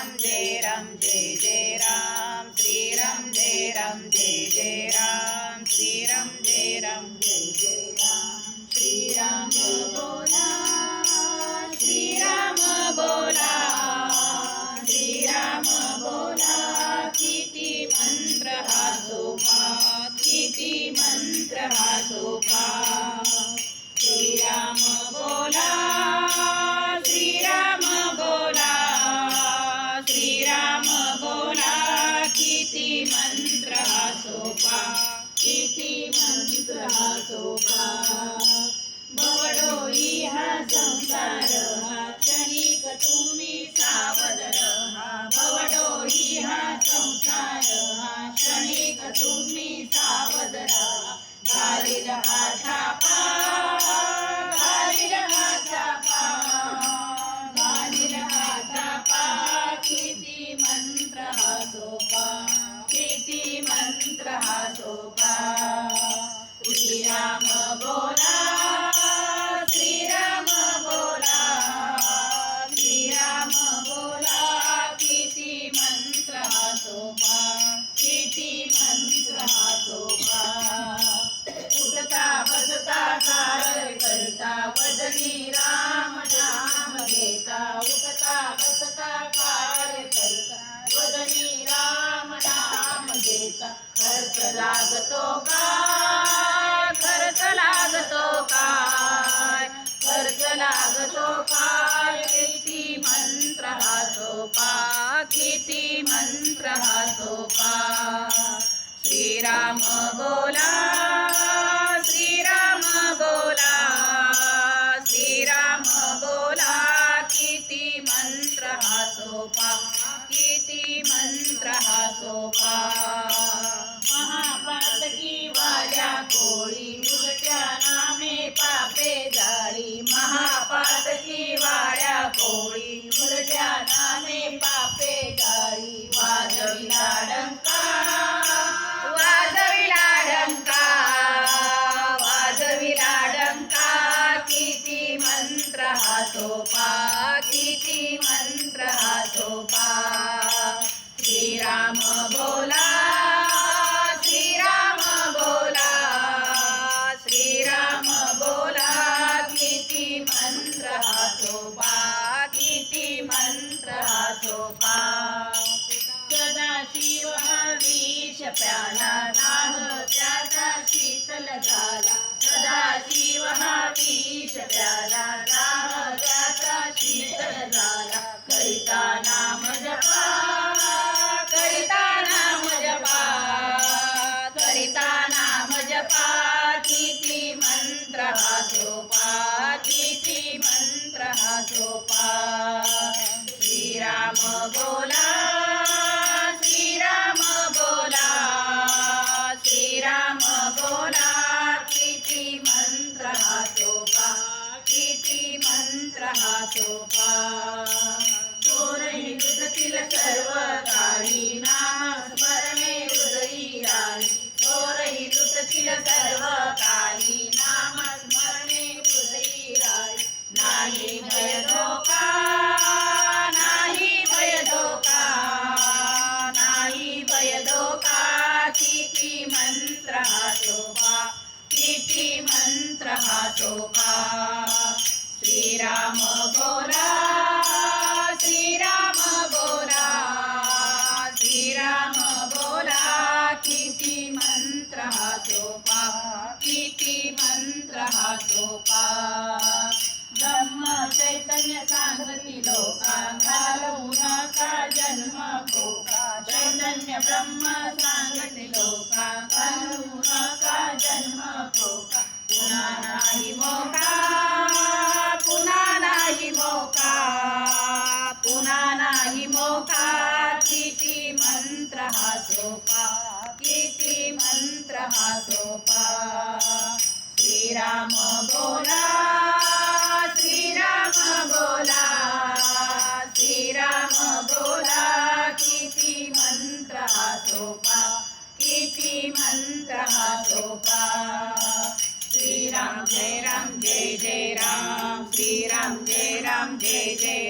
Ram Jai Ram Jai सोपा बडोई हा संसार हा. श्री राम नाम घेता उठता बसता कार्य करता. राम नाम घेता खर्च लागतो का? खर्च लागतो काय खर्च लागतो काय किती मंत्र हा सोपा किती मंत्र हा सोपा श्रीराम बोला झोपा किती मंत्र झोपा श्रीराम बोला हा सोपा. ब्रह्म चैतन्य सांगती लोका घालवू नका जन्म चैतन्य ब्रह्म सांगती लोका राम बोला श्रीराम बोला श्रीराम बोला किती मंत्र सोपा किती मंत्र सोपा. श्रीराम जय राम जय जय राम श्रीराम जय राम जय जय